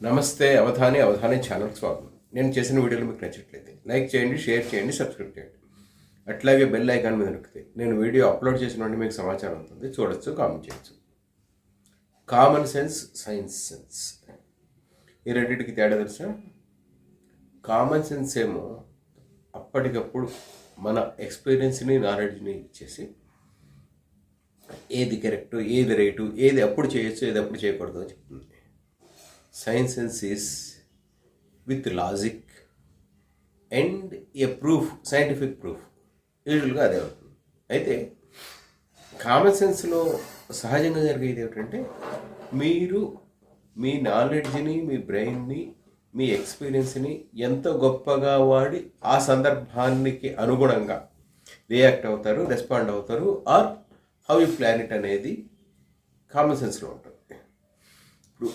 నమస్తే అవధాని అవధాని ఛానల్ స్వాగతం. నేను చేసిన వీడియోలు మీకు నచ్చట్లయితే లైక్ చేయండి షేర్ చేయండి సబ్స్క్రైబ్ చేయండి. అట్లాగే బెల్ ఐకాన్ మీద నొక్కితే నేను వీడియో అప్లోడ్ చేసిన వెంటనే మీకు సమాచారం ఉంటుంది చూడొచ్చు కామెంట్ చేయొచ్చు. Common sense science sense. ఈ రెండింటికి తేడా తెలుసా? కామన్ సెన్స్ ఏమో అప్పటికప్పుడు మన ఎక్స్పీరియన్స్ని నాలెడ్జ్ని ఇచ్చేసి ఏది కరెక్ట్ ఏది రైటు ఏది అప్పుడు చేయొచ్చు ఏది అప్పుడు చేయకూడదు అని చెప్తుంది. Science and sees with logic and a proof scientific proof. యూజువల్గా అదే అవుతుంది. అయితే కామన్ సెన్స్లో సహజంగా జరిగేది ఏమిటంటే మీరు మీ నాలెడ్జ్ని మీ బ్రెయిన్ని మీ ఎక్స్పీరియన్స్ని ఎంత గొప్పగా వాడి ఆ సందర్భానికి అనుగుణంగా రియాక్ట్ అవుతారు రెస్పాండ్ అవుతారు or how you plan it అనేది కామన్ సెన్స్లో ఉంటుంది. ఇప్పుడు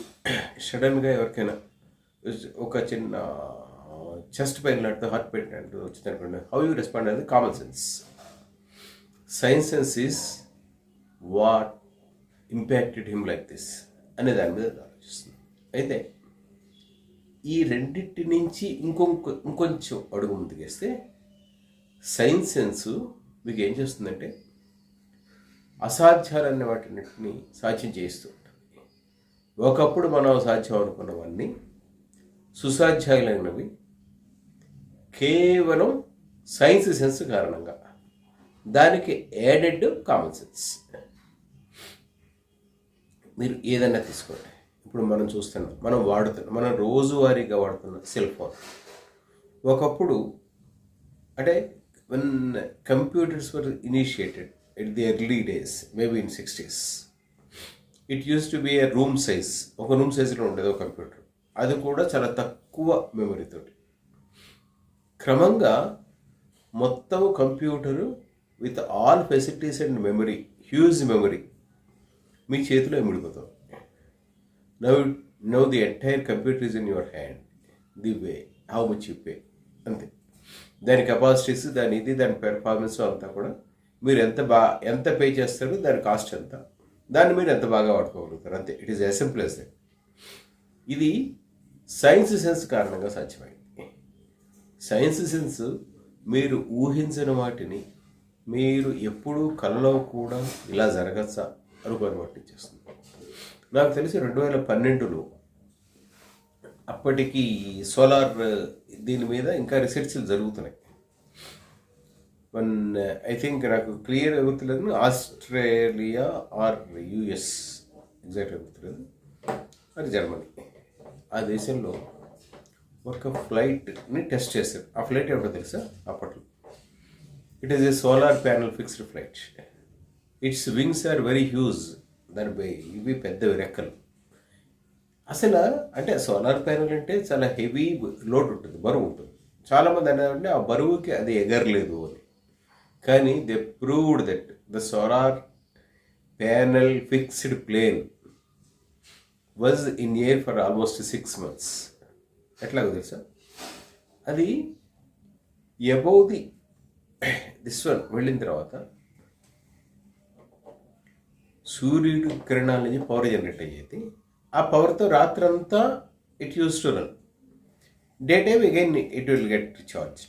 సడన్గా ఎవరికైనా ఒక చిన్న చెస్ట్ పెయిన్ లాంటి హార్ట్ పెయిన్ లాంటి వచ్చింది అనుకోండి హౌ యూ రెస్పాండ్ అనేది common sense. Science sense is what impacted him like this అనే దాని మీద ఆలోచిస్తుంది. అయితే ఈ రెండింటి నుంచి ఇంకొంక ఇంకొంచెం అడుగు ముందుకేస్తే సైన్స్ సెన్స్ మీకు ఏం చేస్తుందంటే అసాధ్యాలన్న వాటిన్నిటిని సాధ్యం చేస్తూ ఒకప్పుడు మనం సాధ్యం అనుకున్నవన్నీ సుసాధ్యాలైనవి కేవలం సైన్స్ సెన్స్ కారణంగా. దానికి యాడెడ్ కామన్ సెన్స్ మీరు ఏదైనా తీసుకోండి. ఇప్పుడు మనం చూస్తున్నాం మనం వాడుతున్నాం మనం రోజువారీగా వాడుతున్న సెల్ ఫోన్. ఒకప్పుడు అంటే one computers were initiated at the early days maybe in sixties it used to be a room size ఒక రూమ్ సైజులో ఉండేది ఒక కంప్యూటర్ అది కూడా చాలా తక్కువ మెమరీతోటి క్రమంగా మొత్తం computer with all facilities and memory huge memory మీ చేతిలో ఎమిడిపోతాం. Now now the entire computer is in your hand the way how much you pay అంతే. దాని కెపాసిటీస్ దాని ఇది దాని పెర్ఫార్మెన్స్ అంతా కూడా మీరు ఎంత బా ఎంత పే చేస్తారు దాని కాస్ట్ ఎంత? దాన్ని మీరు ఎంత బాగా వాడుకోగలుగుతారు? అంతే. ఇట్ ఈస్ ఎస్ సింపుల్ ఇది సైన్స్ సెన్స్ కారణంగా సాధ్యమైంది. సైన్స్ సెన్స్ మీరు ఊహించిన వాటిని మీరు ఎప్పుడూ కలలో కూడా ఇలా జరగచ్చా అనుకొని పట్టించేస్తుంది నాకు తెలిసి రెండు వేల పన్నెండులో అప్పటికి సోలార్ దీని మీద ఇంకా రీసెర్చ్లు జరుగుతున్నాయి. వన్ ఐ థింక్ నాకు క్లియర్ గుర్తులేదు ఆస్ట్రేలియా ఆర్ యుఎస్ ఎగ్జాక్ట్గా గుర్తులేదు అది జర్మనీ ఆ దేశంలో ఒక ఫ్లైట్ని టెస్ట్ చేశారు. ఆ ఫ్లైట్ ఎవరో తెలుసా? అప్పట్లో it is a solar panel fixed flight its wings are very huge దానిపై ఇవి పెద్ద రెక్కలు. అసలు అంటే సోలార్ ప్యానల్ అంటే చాలా హెవీ లోడ్ ఉంటుంది బరువు ఉంటుంది. చాలామంది అంటే ఆ బరువుకి అది ఎగరలేదు అని. కానీ they proved that the solar panel fixed plane was in air for almost six months ఎట్లాగో తెలుసా? అది అబౌవ్ ది దిస్ వన్ వెళ్ళిన తర్వాత సూర్యుడు కిరణాల నుంచి పవర్ జనరేట్ అయ్యేది. ఆ పవర్తో రాత్రంతా it used to run day time again it will get charge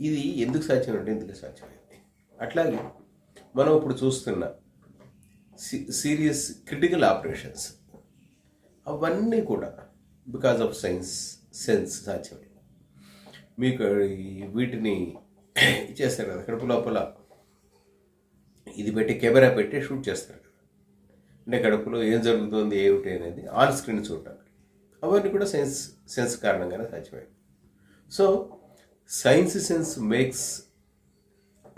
ఇది ఎందుకు సాధ్యం అంటే ఎందుకు సాధ్యమైంది. అట్లాగే మనం ఇప్పుడు చూస్తున్న సీరియస్ క్రిటికల్ ఆపరేషన్స్ అవన్నీ కూడా బికాజ్ ఆఫ్ సైన్స్ సెన్స్ సాధ్యమైంది మీకు వీటిని ఇచ్చేస్తారు కదా కడుపు లోపల ఇది పెట్టి కెమెరా పెట్టి షూట్ చేస్తారు కదా. అంటే కడుపులో ఏం జరుగుతుంది ఏమిటి అనేది ఆన్ స్క్రీన్ చూడటానికి. అవన్నీ కూడా సైన్స్ సెన్స్ కారణంగానే సాధ్యమైంది so science sense makes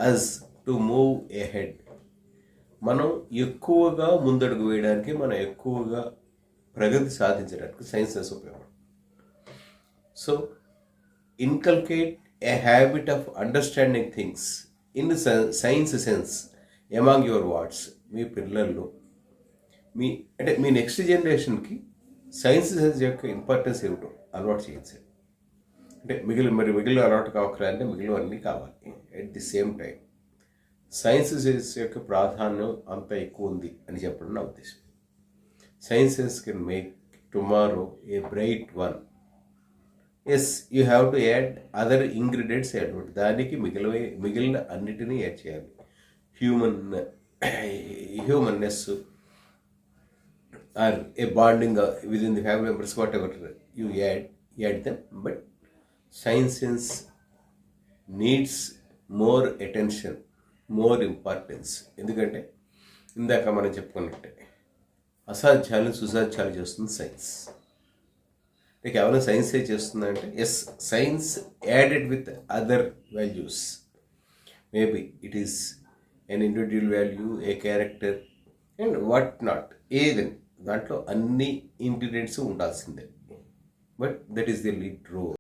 us to move ahead మనం ఎక్కువగా ముందడుగు వేయడానికి మనం ఎక్కువగా ప్రగతి సాధించడానికి సైన్స్ సెన్స్ ఉపయోగం. So inculcate a habit of understanding things in science sense among your what's మీ పిల్లల్లో మీ అంటే మీ నెక్స్ట్ జనరేషన్కి సైన్స్ సెన్స్ యొక్క ఇంపార్టెన్స్ ఏమిటో అలవాటు చేయించండి అంటే మిగిలిన మరి మిగిలిన అలవాటు కావక్కర్లంటే మిగిలిన అన్నీ కావాలి. At the same time sciences యొక్క ప్రాధాన్యం అంత ఎక్కువ ఉంది అని చెప్పడం నా ఉద్దేశం. Sciences can make tomorrow a bright one as you have to add other ingredients add దానికి మిగిలిన మిగిలిన అన్నిటినీ యాడ్ చేయాలి. Human humanness or a bonding with in the family members whatever you add add them but science sense needs more attention more importance ఎందుకంటే ఇందాక మనం చెప్పుకున్నట్టే అసాధ్యాలు సుసాధ్యాలు చేస్తుంది science అంటే కేవలం సైన్సే చేస్తుందంటే yes science added with other values maybe it is an individual value a character and what not ఏదైనా దాంట్లో అన్ని ఇంగ్రీడియంట్స్ ఉండాల్సిందే. But that is the lead role